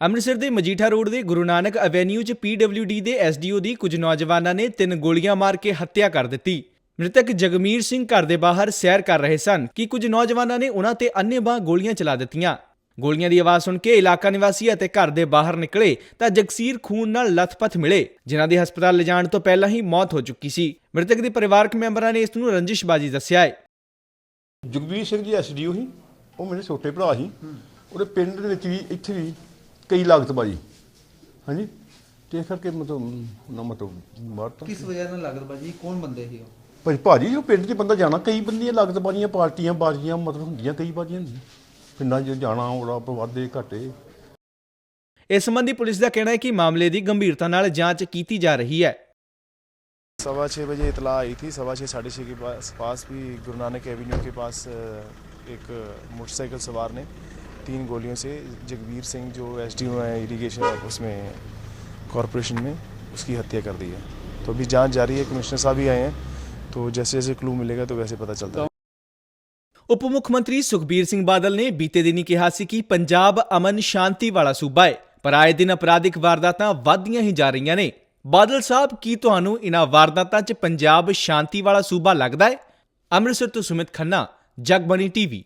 ਅੰਮ੍ਰਿਤਸਰ ਦੇ ਮਜੀਠਾ ਰੋਡ ਦੇ ਗੁਰੂ ਨਾਨਕ ਐਵੇਨਿਊ 'ਚ ਪੀਡਬਲਯੂਡੀ ਦੇ ਐਸਡੀਓ ਦੀ ਕੁਝ ਨੌਜਵਾਨਾਂ ਨੇ ਤਿੰਨ ਗੋਲੀਆਂ ਮਾਰ ਕੇ ਹੱਤਿਆ ਕਰ ਦਿੱਤੀ। ਮ੍ਰਿਤਕ ਜਗਮੀਰ ਸਿੰਘ ਘਰ ਦੇ ਬਾਹਰ ਸੈਰ ਕਰ ਰਹੇ ਸਨ ਕਿ ਕੁਝ ਨੌਜਵਾਨਾਂ ਨੇ ਉਹਨਾਂ ਤੇ ਅੰਨ੍ਹੇਵਾਹ ਗੋਲੀਆਂ ਚਲਾ ਦਿੱਤੀਆਂ। ਗੋਲੀਆਂ ਦੀ ਆਵਾਜ਼ ਸੁਣ ਕੇ ਇਲਾਕਾ ਨਿਵਾਸੀ ਅਤੇ ਘਰ ਦੇ ਬਾਹਰ ਨਿਕਲੇ ਤਾਂ ਜਗਸੀਰ ਖੂਨ ਨਾਲ ਲਥਪਥ ਮਿਲੇ, ਜਿਨ੍ਹਾਂ ਦੀ ਹਸਪਤਾਲ ਲਿਜਾਣ ਤੋਂ ਪਹਿਲਾਂ ਹੀ ਮੌਤ ਹੋ ਚੁੱਕੀ ਸੀ। ਮ੍ਰਿਤਕ ਦੇ ਪਰਿਵਾਰਕ ਮੈਂਬਰਾਂ ਨੇ ਇਸ ਨੂੰ ਰੰਜਿਸ਼ਬਾਜੀ ਦੱਸਿਆ ਹੈ। ਜਗਵੀਰ ਸਿੰਘ ਜੀ ਐਸਡੀਓ ਸੀ, ਉਹ ਮੇਰੇ ਛੋਟੇ ਭਰਾ ਸੀ। ਉਹਦੇ ਪਿੰਡ ਦੇ ਵਿੱਚ ਵੀ, ਇੱਥੇ ਵੀ ਕਈ ਲਾਗਤਬਾਜੀ ਹਾਂਜੀ ਤੇ ਇਸ ਕਰਕੇ ਮਤਲਬ ਨਾ ਮਤਲਬ ਮਾਰਤਾ ਕਿਸ ਵਜ੍ਹਾ ਨਾਲ ਲੱਗਦਾ ਬਾਜੀ ਕੌਣ ਬੰਦੇ ਸੀ ਉਹ ਭਾਈ ਭਾਜੀ ਜੋ ਪਿੰਡ 'ਚ ਬੰਦਾ ਜਾਣਾ ਕਈ ਬੰਦੀਆਂ ਲਾਗਤਬਾਜ਼ੀਆਂ ਪਾਰਟੀਆਂ ਬਾਜ਼ੀਆਂ ਮਤਲਬ ਹੁੰਦੀਆਂ ਕਈ ਬਾਜ਼ੀਆਂ ਹੁੰਦੀਆਂ ਪਿੰਡਾਂ 'ਚ ਜਾਣਾ ਉਹਦਾ ਵਾਧੇ ਘਾਟੇ ਇਸ ਸੰਬੰਧੀ ਪੁਲਿਸ ਦਾ ਕਹਿਣਾ ਹੈ ਕਿ ਮਾਮਲੇ ਦੀ ਗੰਭੀਰਤਾ ਨਾਲ ਜਾਂਚ ਕੀਤੀ ਜਾ ਰਹੀ ਹੈ सवा छः बजे इतला आई थी सवा छः साढ़े छः के पास पास भी गुरु नानक एवेन्यू के पास अ, एक मोटरसाइकिल सवार ने तीन गोलियों से जगवीर सिंह जो एस डी है इरीगेशन उसमें कॉरपोरेशन में उसकी हत्या कर दी है तो अभी जांच जारी है कमिश्नर साहब भी आए हैं तो जैसे जैसे क्लू मिलेगा तो वैसे पता चलता है ਉਪ ਮੁੱਖ ਮੰਤਰੀ ਸੁਖਬੀਰ ਸਿੰਘ ਬਾਦਲ ਨੇ ਬੀਤੇ ਦਿਨੀ ਕਿਹਾ ਸੀ ਕਿ ਪੰਜਾਬ ਅਮਨ ਸ਼ਾਂਤੀ ਵਾਲਾ ਸੂਬਾ ਹੈ ਪਰ ਆਏ ਦਿਨ ਅਪਰਾਧਿਕ ਵਾਰਦਾਤਾਂ ਵਧਦੀਆਂ ਹੀ ਜਾ ਰਹੀਆਂ ਨੇ ਬਾਦਲ ਸਾਹਿਬ ਕੀ ਤੁਹਾਨੂੰ ਇਨ੍ਹਾਂ ਵਾਰਦਾਤਾਂ 'ਚ ਪੰਜਾਬ ਸ਼ਾਂਤੀ ਵਾਲਾ ਸੂਬਾ ਲੱਗਦਾ ਹੈ ਅੰਮ੍ਰਿਤਸਰ ਤੋਂ ਸੁਮਿਤ ਖੰਨਾ ਜਗਬਣੀ ਟੀਵੀ